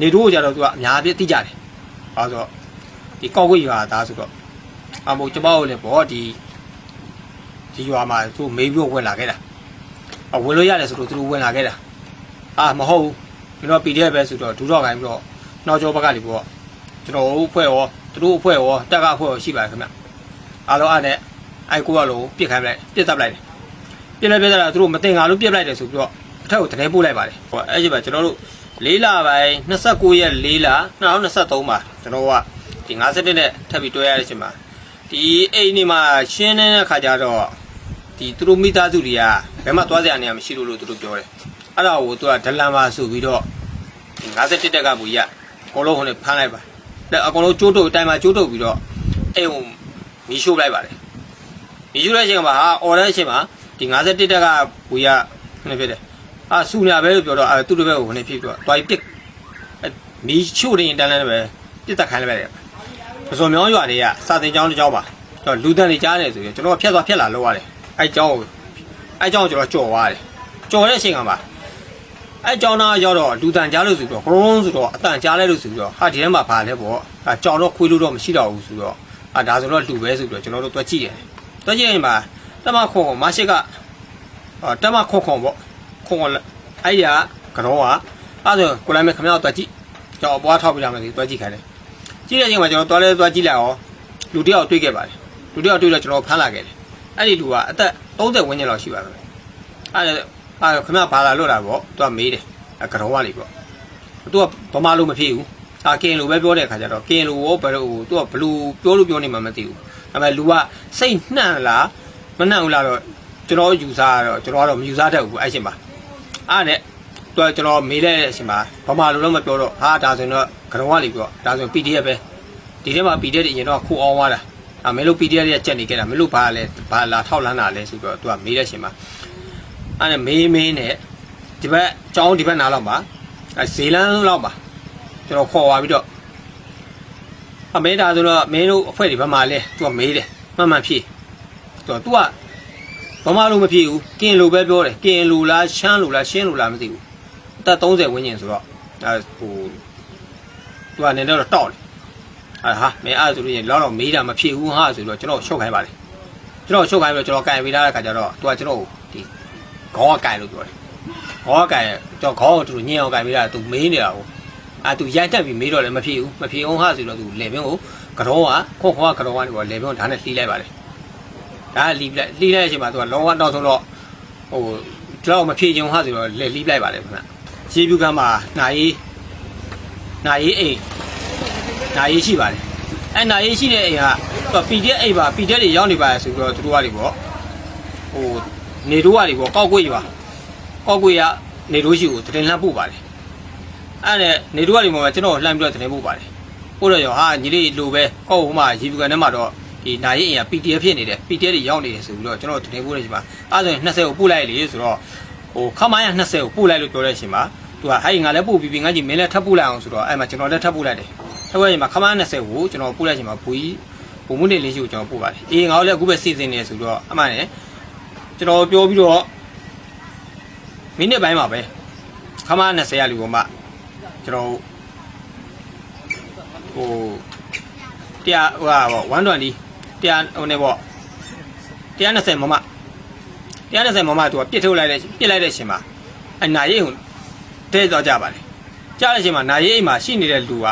နေတို့ကိုကြတော့သူကအများပြည့်သိကြတယ်ဘာလို့ဆိုတော့ဒီကောက်ကွေးရွာသားဆိုတော့အမို့ကျမတို့လည်းပေါ့ဒီဒီရွာမှာသူမေးပြီးတော့ဝင်လာခဲ့တာအဝင်လို့ရတယ်ဆိုတော့သူတို့ဝင်လာခဲ့တာအာမဟုတ်ဘူးကျွန်တော် PDF ပဲဆိုတော့ဒူတော့ခိုင်းပြီးတော့နောက်ကျောဘက်ကနေပေါ့ကျွန်တော်တို့အဖွဲ့ရောသူတို့အဖွဲ့ရောတက်ကအဖွဲ့ရောရှိပါတယ်ခင်ဗျအားလုံးအားနဲ့အိုက်ကိုရလို့ပြစ်ခိုင်းလိုက်ပြစ်တပ်လိုက်တယ်ပြစ်လိုက်ပြစ်တာသူတို့မတင်ငါလို့ပြစ်လိုက်တယ်ဆိုပြီးတော့အထက်ကိုတရင်ပို့လိုက်ပါတယ်ဟိုအဲ့ဒီမှာကျွန်တော်တို့ ၄လပိုင်း29ရက်၄လ2023မှာကျွန်တော်ကဒီ51နဲ့ထပ်ပြီးတွဲရတဲ့အချိန်မှာဒီအိမ်ဒီမှာရှင်းနေတဲ့ခါကျတော့ဒီသူတို့မိသားစုတွေကဘယ်မှသွားစရာနေရာမရှိလို့လို့သူတို့ပြောတယ်အဲ့ဒါကိုသူကဒလန်ပါဆိုပြီးတော့ဒီ51တက်ကဘူကြီးကအကုန်လုံးဟိုနဲ့ဖမ်းလိုက်ပါလက်အကုန်လုံးကျိုးတုပ်အတိုင်းမှာကျိုးတုပ်ပြီးတော့အိမ်ကိုမီးရှို့လိုက်ပါတယ်မီးရှို့တဲ့အချိန်မှာဟာအော်တဲ့အချိန်မှာဒီ51တက်ကဘူကြီးကဟိုနေဖြစ်တယ် အာစူညာပဲလို့ပြောတော့အဲသူ့တပည့်ကိုဟိုနေဖြစ်ပြီးတော့တွားပြီးပစ်မီးရှို့နေရင်တန်းတန်းပဲပြစ်တက်ခိုင်းလိုက်တယ်ပစုံမြောင်းရွာတွေကစာတင်ကျောင်းတစ်ကျောင်းပါတော့လူတန်းတွေကြားတယ်ဆိုရင်ကျွန်တော်ကဖြတ်သွားဖြတ်လာလောက်ရတယ်အဲကျောင်းကိုအဲကျောင်းကိုကျွန်တော်ကြော်သွားတယ်ကြော်တဲ့အချိန်ကမှာအဲကျောင်းသားရောက်တော့လူတန်းကြားလို့ဆိုတော့ကရုံးဆိုတော့အတန်ကြားလိုက်လို့ဆိုပြီးတော့ဟာဒီထဲမှာပါလဲပေါ့အဲကြောင်တော့ခွေးလို့တော့မရှိတော့ဘူးဆိုတော့အာဒါဆိုတော့လူပဲဆိုပြီးတော့ကျွန်တော်တို့တွက်ကြည့်တယ်တွက်ကြည့်ရင်မှာတမခွန်ခွန်မရှိကအာတမခွန်ခွန်ပေါ့ ခွန်ခွန်အဲ့ဒီကကတော့ကအဲ့ဆိုကိုလိုက်မဲ့ခမရောက်တွက်ကြည့်ကျွန်တော်အပွားထောက်ပြရမယ်ဒီတွက်ကြည့်ခိုင်းတယ်ကြည့်တဲ့အချိန်မှာကျွန်တော်တွားလဲတွက်ကြည့်လိုက်အောင်လူတစ်ယောက်တွေ့ခဲ့ပါတယ်လူတစ်ယောက်တွေ့တော့ကျွန်တော်ဖမ်းလာခဲ့တယ်အဲ့ဒီလူကအသက်30ဝန်းကျင်လောက်ရှိပါမယ်အဲ့ဒါအဲ့ခမဘာလာလွတ်လာပေါ့သူကမေးတယ်အကတော့ကလေးပေါ့သူကဗမာလိုမဖြစ်ဘူးအာကင်လိုပဲပြောတဲ့ခါကျတော့ကင်လိုရောဘယ်လိုသူကဘလူပြောလို့ပြောနေမှမသိဘူးဒါပေမဲ့လူကစိတ်နှံ့လားမနှံ့ဘူးလားတော့ကျွန်တော်ယူဆရတော့ကျွန်တော်ကတော့မယူဆတတ်ဘူးအဲ့ရှင်ပါ အဲ့နဲ့သူကကျွန်တော်မေးလိုက်တဲ့အချိန်မှာဗမာလိုတော့မပြောတော့ဟာဒါဆိုရင်တော့ကတော့ကလေးပြောဒါဆိုရင် PDF ပဲဒီထဲမှာ PDF တွေအရင်တော့ခိုးအောင်သွားတာအမေလို့ PDF တွေကကြက်နေခဲ့တာမလို့ဘာလဲဘာလာထောက်လန်းတာလဲဆိုတော့သူကမေးတဲ့အချိန်မှာအဲ့နဲ့မေးမေးနဲ့ဒီဘက်ကျောင်းဒီဘက်နားလောက်မှာအဲဇေလန်းလောက်မှာကျွန်တော်ခေါ်သွားပြီးတော့အမေဒါဆိုတော့မင်းတို့အဖွဲ့ဒီဘက်မှာလဲသူကမေးတယ်မှန်မှန်ဖြေသူကသူက ဘာမှလို့မဖြေဘူးကင်လိုပဲပြောတယ်ကင်လိုလားရှမ်းလိုလားရှင်းလိုလားမသိဘူးအသက်30ဝန်းကျင်ဆိုတော့အဲဟိုသူကနေတော့တောက်တယ်အဲဟာမင်းအဲ့ဒါဆိုလို့ရင်လောက်တော့မေးတာမဖြေဘူးဟာဆိုတော့ကျွန်တော်ရှုပ်ခိုင်းပါလေကျွန်တော်ရှုပ်ခိုင်းပြီးတော့ကျွန်တော်ကင်ပေးထားတဲ့ခါကျတော့သူကကျွန်တော်ဒီခေါင်းကကင်လို့ပြောတယ်ခေါင်းကကင်ကျွန်တော်ခေါင်းကိုသူညင်အောင်ကင်ပေးတာသူမေးနေတာကိုအာသူရိုက်တက်ပြီးမေးတော့လည်းမဖြေဘူးမဖြေအောင်ဟာဆိုတော့သူလေပင်ကိုကတော့ကခေါခေါကကတော့ကနေပေါ့လေပင်ကိုဓာတ်နဲ့လှီးလိုက်ပါလေ ဒါကလှီးလိုက်လှီးလိုက်တဲ့အချိန်မှာသူကလောကနောက်ဆုံးတော့ဟိုဒီတော့မဖြေချင်ဟာဆိုတော့လေလှီးလိုက်ပါလေခင်ဗျရေပြူကမ်းမှာနိုင်နိုင်အိမ်နိုင်ရှိပါတယ်အဲနိုင်ရှိတဲ့အိမ်က PDF အိမ်ပါ PDF တွေရောက်နေပါဆိုပြီးတော့သူတို့ကနေပေါ့ဟိုနေတို့ကနေပေါ့ကောက်ကွေ့ရွာကောက်ကွေ့ရနေတို့ရှိကိုတင်လှမ်းပို့ပါတယ်အဲ့နဲ့နေတို့ကနေပေါ့ကျွန်တော်လှမ်းပြီးတော့တင်ပို့ပါတယ်ပို့တော့ရောဟာညီလေးလိုပဲကောက်ဟိုမှာရေပြူကန်ထဲမှာတော့ ဒီနိုင်အိမ်က PDF ဖြစ်နေတယ် PDF တွေရောက်နေတယ်ဆိုပြီးတော့ကျွန်တော်တင်ပို့တဲ့အချိန်မှာအဲ့ဆိုရင်20ကိုပို့လိုက်လေဆိုတော့ဟိုခမိုင်းက20ကိုပို့လိုက်လို့ပြောတဲ့အချိန်မှာသူကဟဲ့ငါလည်းပို့ပြီးပြီငါကြီးမင်းလည်းထပ်ပို့လိုက်အောင်ဆိုတော့အဲ့မှာကျွန်တော်လည်းထပ်ပို့လိုက်တယ်ထပ်ပို့ရင်မှာခမိုင်း20ကိုကျွန်တော်ပို့လိုက်ချိန်မှာဘူကြီးဘုံမှုနေလေးရှိကိုကျွန်တော်ပို့ပါတယ်အေးငါတို့လည်းအခုပဲစီစဉ်နေဆိုတော့အမှန်နဲ့ကျွန်တော်ပြောပြီးတော့မိနစ်ပိုင်းမှာပဲခမိုင်း20ရလူပေါ်မှာကျွန်တော်ဟိုတရားဟိုဟာပေါ့120 တရားဟိုနေပေါ့120မမ120မမသူကပြစ်ထုတ်လိုက်တဲ့ပြစ်လိုက်တဲ့အချိန်မှာအနာရိတ်ဟိုတဲသွားကြပါလေကြားတဲ့အချိန်မှာနာရိတ်အိမ်မှာရှိနေတဲ့လူက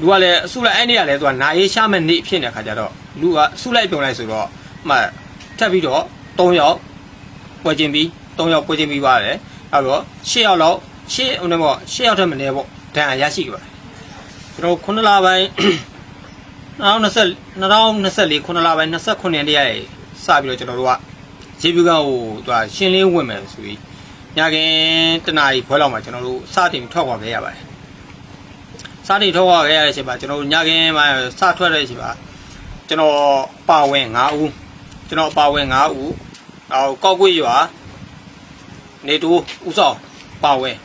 လူကလည်းအစုလိုက်အဲ့နေရလဲသူကနာရိတ်ရှာမဲ့နေဖြစ်နေတဲ့ခါကျတော့လူကအစုလိုက်ပြုံလိုက်ဆိုတော့အမှထပ်ပြီးတော့3ယောက်ပွဲချင်းပြီး3ယောက်ပွဲချင်းပြီးပါတယ်အဲ့တော့6ယောက်လောက်6ဟိုနေပေါ့6ယောက်ထက်မနည်းပေါ့ဒဏ်ရာရရှိပါတယ်ကျွန်တော်9လပိုင်း 2020 2024ခုနှစ်လပိုင်း29ရက်တည်းရစပြီးတော့ကျွန်တော်တို့ကရေပြူကဟိုသူကရှင်းလင်းဝင်မယ်ဆိုပြီးညခင်တနာရီခွဲလောက်မှာကျွန်တော်တို့စတင်ထွက်ခွာခဲ့ရပါတယ်စတင်ထွက်ခွာခဲ့ရတဲ့အချိန်မှာကျွန်တော်တို့ညခင်မှာစထွက်တဲ့အချိန်မှာကျွန်တော်ပါဝင်9ဦးကျွန်တော်ပါဝင်9ဦးနောက်ကောက်ကွေးရွာနေတူဦးဆောင်ပါဝင်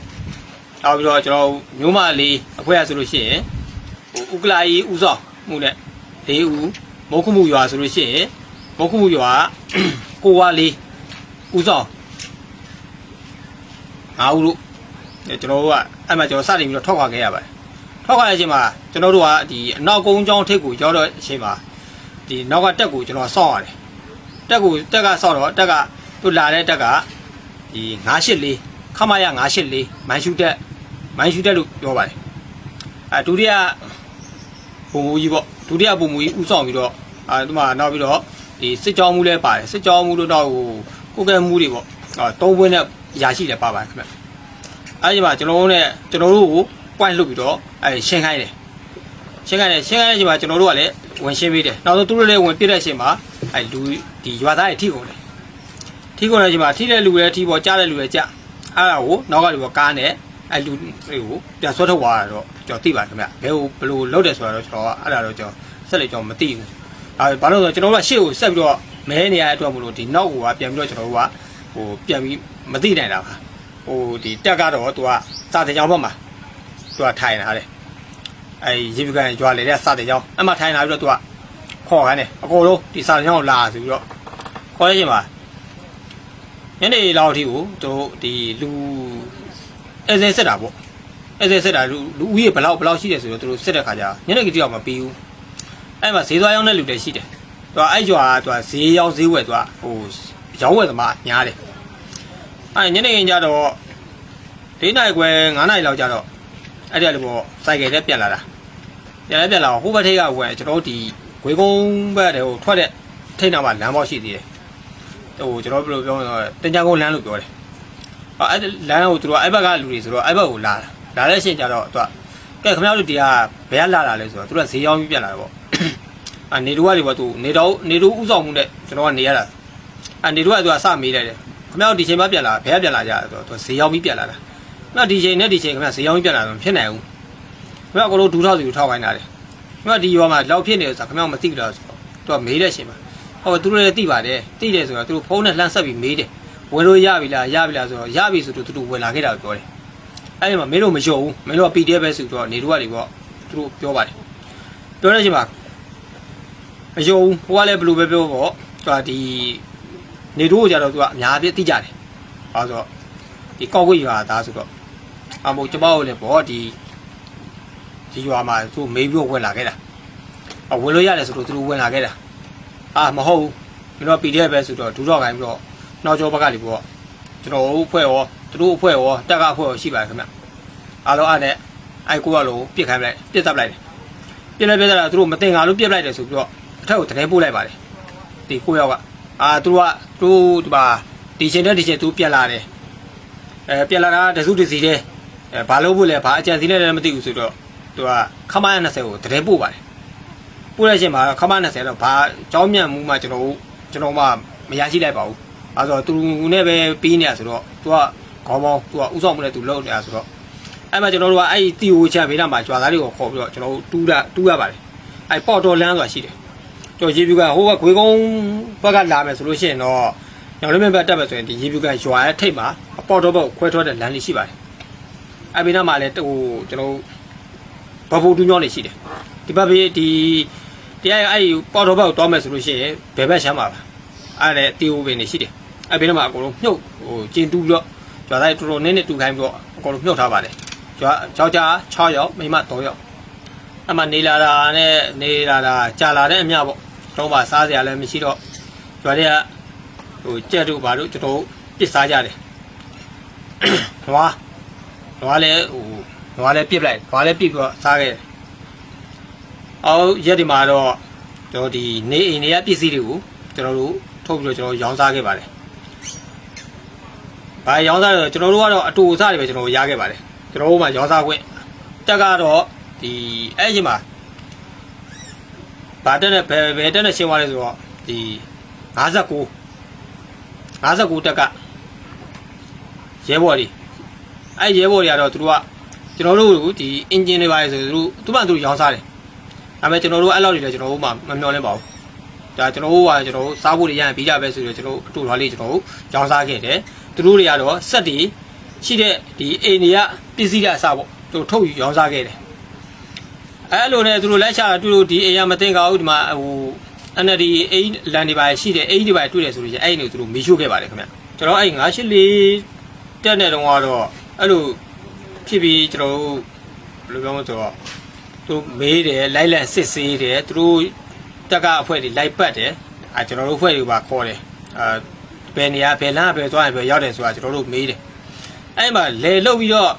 နောက်ပြီးတော့ကျွန်တော်မျိုးမလေးအဖွဲ့ရဆိုလို့ရှိရင်ဟိုဥက္ကလာကြီးဦးဆောင် မှုနဲ့၄ဦးမုတ်ခမှုရွာဆိုလို့ရှိရင်မုတ်ခမှုရွာကိုဝါလေးဦးဆောင်ငါဦးတို့အဲကျွန်တော်တို့ကအဲ့မှာကျွန်တော်စတင်ပြီးတော့ထောက်ခွာခဲ့ရပါတယ်ထောက်ခါတဲ့အချိန်မှာကျွန်တော်တို့ကဒီအနောက်ကုန်းကျောင်းထိပ်ကိုရောက်တော့အချိန်မှာဒီနောက်ကတက်ကိုကျွန်တော်စောင့်ရတယ်တက်ကိုတက်ကစောင့်တော့တက်ကသူလာတဲ့တက်ကဒီ984ခမရ984မိုင်းရှူတက်မိုင်းရှူတက်လို့ပြောပါတယ်အဲဒုတိယ ပုံမူကြီးပေါ့ဒုတိယပုံမူကြီးဥဆောင်ပြီးတော့အဲဒီမှာနောက်ပြီးတော့ဒီစစ်ကြောင်းမှုလည်းပါတယ်စစ်ကြောင်းမှုတို့တော့ဟိုကိုကဲမှုတွေပေါ့အဲသုံးဘွင်းနဲ့ရာရှိလည်းပါပါတယ်ခင်ဗျအဲဒီမှာကျွန်တော်တို့ ਨੇ ကျွန်တော်တို့ကို point လုပ်ပြီးတော့အဲရှင်းခိုင်းတယ်ရှင်းခိုင်းတယ်ရှင်းခိုင်းတဲ့အချိန်မှာကျွန်တော်တို့ကလည်းဝင်ရှင်းပေးတယ်နောက်ဆုံးသူတို့လည်းဝင်ပြစ်တဲ့အချိန်မှာအဲလူဒီရွာသားတွေထိကုန်တယ်ထိကုန်တဲ့အချိန်မှာထိတဲ့လူလည်းထိပေါ်ကြားတဲ့လူလည်းကြားအဲ့ဒါကိုနောက်ကလူကကားနဲ့ အဲလူတွေကိုပြန်ဆွဲထုတ်သွားတာတော့ကျွန်တော်သိပါတယ်ခင်ဗျဘယ်ကိုဘယ်လိုလုပ်တယ်ဆိုတာတော့ကျွန်တော်ကအဲ့ဒါတော့ကျွန်တော်ဆက်လက်ကျွန်တော်မသိဘူးအဲဘာလို့လဲဆိုတော့ကျွန်တော်တို့ကရှေ့ကိုဆက်ပြီးတော့မဲနေရတဲ့အတွက်မလို့ဒီနောက်ကိုကပြန်ပြီးတော့ကျွန်တော်တို့ကဟိုပြန်ပြီးမသိနိုင်တာပါဟိုဒီတက်ကတော့သူကစာတင်ကြောင်ဘက်မှာသူကထိုင်လာတယ်အဲရေပကန်ကြွားလေတဲ့စတဲ့ကြောင်းအမှထိုင်လာပြီးတော့သူကခေါ်ခိုင်းတယ်အကုန်လုံးဒီစတဲ့ကြောင်းကိုလာဆိုပြီးတော့ခေါ်ရချင်းပါညနေလောက်အထိကိုသူဒီလူ အဲစဲဆက်တာပေါ့အဲစဲဆက်တာလူလူဦးရေဘယ်လောက်ဘယ်လောက်ရှိတယ်ဆိုတော့သူတို့ဆက်တဲ့ခါကျညနေကတိအောင်မပြီးဘူးအဲ့မှာဈေးသွားရောက်တဲ့လူတွေရှိတယ်သူကအဲ့ကြွားသူကဈေးရောက်ဈေးဝယ်သူကဟိုရောင်းဝယ်သမားညားတယ်အဲ့ညနေခင်းကျတော့၄နိုင်ခွဲ9နိုင်လောက်ကျတော့အဲ့ဒီကလည်းပေါ့စိုက်ကယ်နဲ့ပြန်လာတာပြန်လဲပြန်လာတော့ဟိုဘက်ထိပ်ကဝင်ကျွန်တော်တို့ဒီဂွေကုန်းဘက်တည်းဟိုထွက်တဲ့ထိပ်နောက်မှာလမ်းပေါက်ရှိသေးတယ်ဟိုကျွန်တော်ဘယ်လိုပြောမလဲတင်ကြကုန်းလမ်းလို့ပြောတယ် အဲ့အဲ့လမ်းကိုသူတို့အဲ့ဘက်ကလူတွေဆိုတော့အဲ့ဘက်ကိုလာတာလာတဲ့အချိန်ကျတော့သူကကဲခင်ဗျားတို့ဒီကဘယ်ကလာလာလဲဆိုတော့သူတို့ကဈေးရောက်ပြီးပြန်လာတယ်ပေါ့အာနေတို့ကတွေပေါ့သူနေတော့နေတို့ဥဆောင်မှုနဲ့ကျွန်တော်ကနေရတာအာနေတို့ကသူကစမေးလိုက်တယ်ခင်ဗျားတို့ဒီချိန်မှပြန်လာဘယ်ကပြန်လာကြဆိုတော့သူဈေးရောက်ပြီးပြန်လာတာ။အဲ့ဒီချိန်နဲ့ဒီချိန်ခင်ဗျာဈေးရောင်းပြလာတော့မဖြစ်နိုင်ဘူး။ခင်ဗျာအကုန်လုံးဒူးထောက်စီကိုထောက်ခိုင်းတာလေ။ခင်ဗျာဒီရွာမှာလောက်ဖြစ်နေလို့ဆိုတာခင်ဗျာမသိကြတော့ဆိုတော့သူကမေးတဲ့ချိန်မှာဟောသူတို့လည်းသိပါတယ်။သိတယ်ဆိုတော့သူတို့ဖုန်းနဲ့လှမ်းဆက်ပြီးမေးတယ်။ ဝင်လို့ရပြီလားရပြီလားဆိုတော့ရပြီဆိုတော့သူတို့ဝင်လာခဲ့တာကိုပြောတယ်။အဲ့ဒီမှာမင်းတို့မလျှော့ဘူး။မင်းတို့က PDF ပဲဆိုတော့နေတို့ကနေပေါ့သူတို့ပြောပါတယ်။ပြောတဲ့အချိန်မှာမလျှော့ဘူး။ဟိုကလည်းဘယ်လိုပဲပြောပေါ့သူကဒီနေတို့ကကြတော့သူကအများကြီးသိကြတယ်။အဲဆိုတော့ဒီကောက်ကွေ့ရွာသားဆိုတော့အမို့ကျမတို့လည်းပေါ့ဒီဒီရွာမှာသူမေးပြီးဝင်လာခဲ့တာအဝင်လို့ရတယ်ဆိုတော့သူတို့ဝင်လာခဲ့တာအာမဟုတ်ဘူးမင်းတို့ PDF ပဲဆိုတော့ဒူတော့ခိုင်းပြီးတော့ နောက်ကျောဘက်ကလေပေါ့ကျွန်တော်တို့အဖွဲ့ရောသူတို့အဖွဲ့ရောတက်ကအဖွဲ့ရောရှိပါတယ်ခင်ဗျအားလုံးအားနဲ့အိုက်ကိုရလို့ပြစ်ခိုင်းလိုက်ပြစ်တပ်လိုက်တယ်ပြစ်လိုက်ပြစ်တာသူတို့မတင်ငါလို့ပြစ်လိုက်တယ်ဆိုပြီးတော့အထက်ကိုတရင်ပို့လိုက်ပါတယ်ဒီကိုယောက်ကအာသူတို့ကသူတို့ဒီပါဒီချိန်နဲ့ဒီချိန်သူပြန်လာတယ်အဲပြန်လာတာတစုတစီတဲ့အဲဘာလို့ဖို့လဲဘာအကြံစီနဲ့လည်းမသိဘူးဆိုတော့သူကခမရ20ကိုတရေပို့ပါတယ်ပို့တဲ့အချိန်မှာခမရ20တော့ဘာကြောင်းမြန်မှုမှကျွန်တော်တို့ကျွန်တော်မှမရရှိလိုက်ပါဘူး အဲဆိုတော့သူနဲ့ပဲပြီးနေရဆိုတော့သူကခေါင်းပေါင်းသူကဥဆောင်မှုနဲ့သူလုပ်နေတာဆိုတော့အဲ့မှာကျွန်တော်တို့ကအဲ့ဒီတီဟိုချဘေးနားမှာကြွာသားတွေကိုခေါ်ပြီးတော့ကျွန်တော်တို့တူးတာတူးရပါတယ်အဲ့ပေါ့တော်လန်းဆိုတာရှိတယ်ကျွန်တော်ရေပြူကဟိုကခွေကုန်းဘက်ကလာမယ်ဆိုလို့ရှိရင်တော့ညောင်လေးမင်းဘက်တက်မယ်ဆိုရင်ဒီရေပြူကရွာရဲ့ထိပ်မှာအပေါ့တော်ဘက်ခွဲထွက်တဲ့လမ်းလေးရှိပါတယ်အဘိနာမှာလည်းဟိုကျွန်တော်ဘဘိုတူးညောင်းနေရှိတယ်ဒီဘက်ဘေးဒီတရားအဲ့ဒီပေါ်တော်ဘက်ကိုတောင်းမယ်ဆိုလို့ရှိရင်ဘယ်ဘက်ရှမ်းမှာပါအဲ့ဒါတီယိုပင်နေရှိတယ် အဘိနာမှာအကုန်လုံးမြုပ်ဟိုကျင်တူးပြီးတော့ကျွာသားတော်တော်နည်းနည်းတူခိုင်းပြီးတော့အကုန်လုံးမြုပ်ထားပါတယ်ကျွာယောက်ျား6ယောက်မိန်းမ3ယောက်အမှနေလာတာနဲ့နေလာတာကြာလာတဲ့အမြပေါ့တော့ပါစားစရာလည်းမရှိတော့ကျွာတွေကဟိုကြက်တို့ဘာတို့ကျွန်တော်ပစ်စားကြတယ်ဟွာ။နွားလည်းဟိုနွားလည်းပြစ်လိုက်နွားလည်းပြစ်ပြီးတော့စားခဲ့တယ်။အောက်ရက်ဒီမှာတော့ကျွန်တော်ဒီနေအိမ်တွေကပစ္စည်းတွေကိုကျွန်တော်တို့ထုတ်ပြီးတော့ကျွန်တော်ရောင်းစားခဲ့ပါတယ်။ ဘာရောင်းစားလဲဆိုတော့ကျွန်တော်တို့ကတော့အတူအစားတွေပဲကျွန်တော်ရခဲ့ပါတယ်။ကျွန်တော်တို့မှရောင်းစားခွင့်တက်ကတော့ဒီအဲ့ဒီမှာဘာတက်နဲ့ဘယ်ဘယ်တက်နဲ့ရှင်းသွားလဲဆိုတော့ဒီ59 59တက်ကရဲဘော်တွေအဲ့ရဲဘော်တွေကတော့သူတို့ကကျွန်တော်တို့ကိုဒီ engine တွေပါလေဆိုသူတို့သူမှသူတို့ရောင်းစားတယ်ဒါပေမဲ့ကျွန်တော်တို့အဲ့လောက်တွေလည်းကျွန်တော်တို့မှမမျှော်လင့်ပါဘူး ဒါကျွန်တော်တို့ကကျွန်တော်တို့စားဖို့တွေရရင်ပြီးကြပဲဆိုတော့ကျွန်တော်တို့အတူထွားလေးကျွန်တော်တို့ရောင်းစားခဲ့တယ်သူတို့တွေကတော့စက်တွေရှိတဲ့ဒီအိမ်တွေကပစ္စည်းတွေအစားပေါ့သူတို့ထုတ်ယူရောင်းစားခဲ့တယ်အဲ့လိုနဲ့သူတို့လက်ချသူတို့ဒီအိမ်ရမသိင်္ကာဘူးဒီမှာဟို NLD အိမ်လန်တွေပါရှိတယ်အိမ်တွေပါတွေ့တယ်ဆိုလို့ရှိရင်အဲ့ဒီကိုသူတို့မေးရှို့ခဲ့ပါတယ်ခင်ဗျကျွန်တော်အဲ့984တက်တဲ့တုန်းကတော့အဲ့လိုဖြစ်ပြီးကျွန်တော်တို့ဘယ်လိုပြောမလဲဆိုတော့သူမေးတယ်လိုက်လံစစ်ဆေးတယ်သူတို့ တက်ကအဖွဲ့တွေလိုက်ပတ်တယ်အဲကျွန်တော်တို့အဖွဲ့တွေပါခေါ်တယ်အဲဘယ်နေရာဘယ်လမ်းဘယ်သွားရင်ဘယ်ရောက်တယ်ဆိုတာကျွန်တော်တို့မေးတယ်အဲ့မှာလေလုတ်ပြီးတော့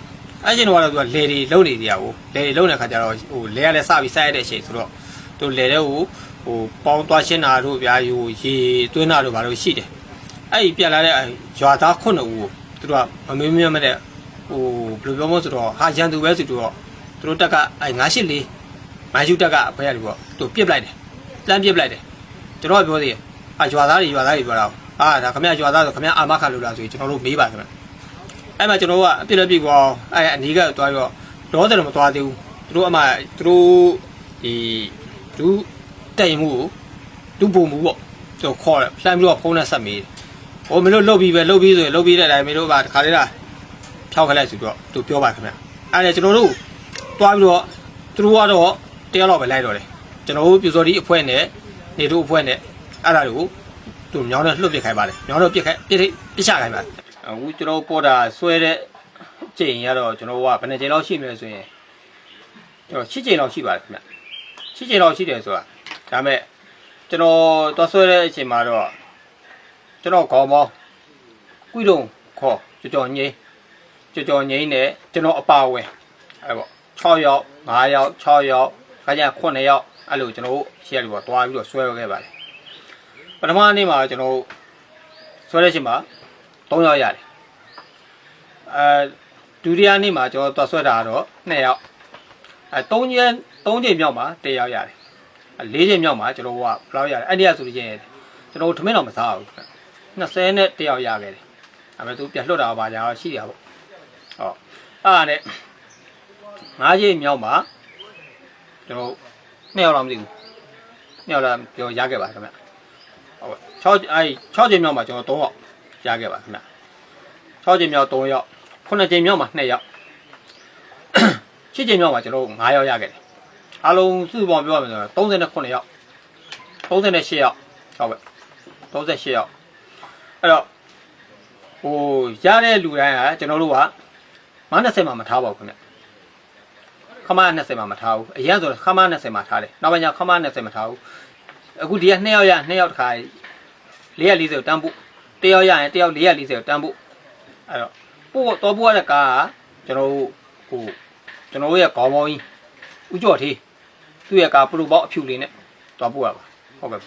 အဲ့ကျွန်တော်ကတော့သူကလေတွေလုံနေကြဟိုလေတွေလုံတဲ့ခါကျတော့ဟိုလေကလည်းစပြီးစိုက်ရတဲ့အချိန်ဆိုတော့သူလေတဲ့ဟိုဟိုပေါင်းသွားရှင်းတာတို့ဗျာဟိုရေသွင်းတာတို့ဘာလို့ရှိတယ်အဲ့ဒီပြက်လာတဲ့ရွာသားခုနှစ်ဦးကိုသူတို့ကမမေးမြတ်မတဲ့ဟိုဘယ်လိုပြောမလဲဆိုတော့ဟာရန်သူပဲဆိုတော့သူတို့တက်ကအဲ984မိုင်းရှူတက်ကဘယ်ရလို့ပေါ့သူပြစ်လိုက်တယ် လမ်းပြစ်လိုက်တယ်ကျွန်တော်ကပြောသေးတယ်အာရွာသားတွေရွာသားတွေပြောတာအာဒါခမရရွာသားဆိုခမရအာမခလို့လားဆိုရင်ကျွန်တော်တို့မေးပါခင်ဗျအဲ့မှာကျွန်တော်ကအပြစ်လက်ပြစ်ကောအဲအနီးကသွားပြီးတော့တော့တယ်မသွားသေးဘူးသူတို့အမှသူတို့ဒီဒူးတိုင်မှုကိုဒူးပုံမှုပေါ့သူခေါ်တယ်လှမ်းပြီးတော့ဖုန်းနဲ့ဆက်မေးတယ်ဟိုမင်းတို့လှုပ်ပြီးပဲလှုပ်ပြီးဆိုရင်လှုပ်ပြီးတဲ့အတိုင်းမင်းတို့ကတခါလေးလားဖြောက်ခလိုက်ဆိုတော့သူပြောပါခင်ဗျအဲ့ဒါကျွန်တော်တို့သွားပြီးတော့သူတို့ကတော့တရားတော့ပဲလိုက်တော့တယ် ကျွန်တော်တို့ပြူစော်ဒီအဖွဲ့နဲ့နေတို့အဖွဲ့နဲ့အဲ့ဒါတွေကိုသူမြောင်းနဲ့လှုပ်ပစ်ခိုင်းပါတယ်မြောင်းတော့ပစ်ခိုင်းပစ်ပစ်ချခိုင်းပါတယ်အခုကျွန်တော်ပေါ်တာဆွဲတဲ့ချိန်ရတော့ကျွန်တော်ကဘယ်နှချိန်လောက်ရှိမလဲဆိုရင်ကျွန်တော်၈ချိန်လောက်ရှိပါတယ်ခင်ဗျ၈ချိန်လောက်ရှိတယ်ဆိုတာဒါမဲ့ကျွန်တော်သွားဆွဲတဲ့အချိန်မှာတော့ကျွန်တော်ခေါင်းပေါင်းကုတုံခေါ်ကြော်ကြော်ငိမ့်ကြော်ကြော်ငိမ့်နဲ့ကျွန်တော်အပါဝယ်အဲ့ပေါ့6ယောက်5ယောက်6ယောက်ခါကျ9ယောက် အဲ့လိုကျွန်တော်တို့ရှေ့ရလို့ပေါ့တွားပြီးတော့ဆွဲခဲ့ပါတယ်ပထမနေ့မှာကျွန်တော်ဆွဲတဲ့အချိန်မှာ3ယောက်ရတယ်အဲဒုတိယနေ့မှာကျွန်တော်သွားဆွဲတာကတော့2ယောက်အဲ3ချိန်3ချိန်မြောက်မှာ1ယောက်ရတယ်၄ချိန်မြောက်မှာကျွန်တော်ကဘယ်လောက်ရတယ်အဲ့ဒီကဆိုလို့ချင်းကျွန်တော်ထမင်းတော့မစားဘူး20နဲ့1ယောက်ရခဲ့တယ်ဒါပေမဲ့သူပြလွတ်တာပါကြာရှိရပါပေါ့ဟောအဲ့ဒါနဲ့၅ချိန်မြောက်မှာကျွန်တော် 2ယောက်တော့မသိဘူး2ယောက်တော့ပြောရခဲ့ပါခင်ဗျဟုတ်6အဲ့6ချိန်မြောက်မှာကျွန်တော်3ယောက်ရခဲ့ပါခင်ဗျ6ချိန်မြောက်3ယောက်9ချိန်မြောက်မှာ2ယောက်7ချိန်မြောက်မှာကျွန်တော်9ယောက်ရခဲ့တယ်အားလုံးစုပေါင်းပြောရမယ်ဆိုတော့39ယောက်38ယောက်ဟုတ်ပဲ38ယောက်အဲ့တော့ဟိုရတဲ့လူတိုင်းကကျွန်တော်တို့ကမ90မှာမထားပါဘူးခင်ဗျ ခမ90မှာမထားဘူးအရင်ဆိုခမ90မှာထားတယ်နောက်ပိုင်းကျခမ90မှာထားဘူးအခုဒီက2ယောက်ရ2ယောက်တခါ440ကိုတန်းဖို့တယောက်ရရင်တယောက်440ကိုတန်းဖို့အဲ့တော့ပို့တော့ပို့ရတဲ့ကားကကျွန်တော်တို့ဟိုကျွန်တော်တို့ရဲ့ခေါင်းပေါင်းကြီးဥကြော်သေးသူ့ရဲ့ကားပရိုပေါက်အဖြူလေးနဲ့တော့ပို့ရပါဟုတ်ကဲ့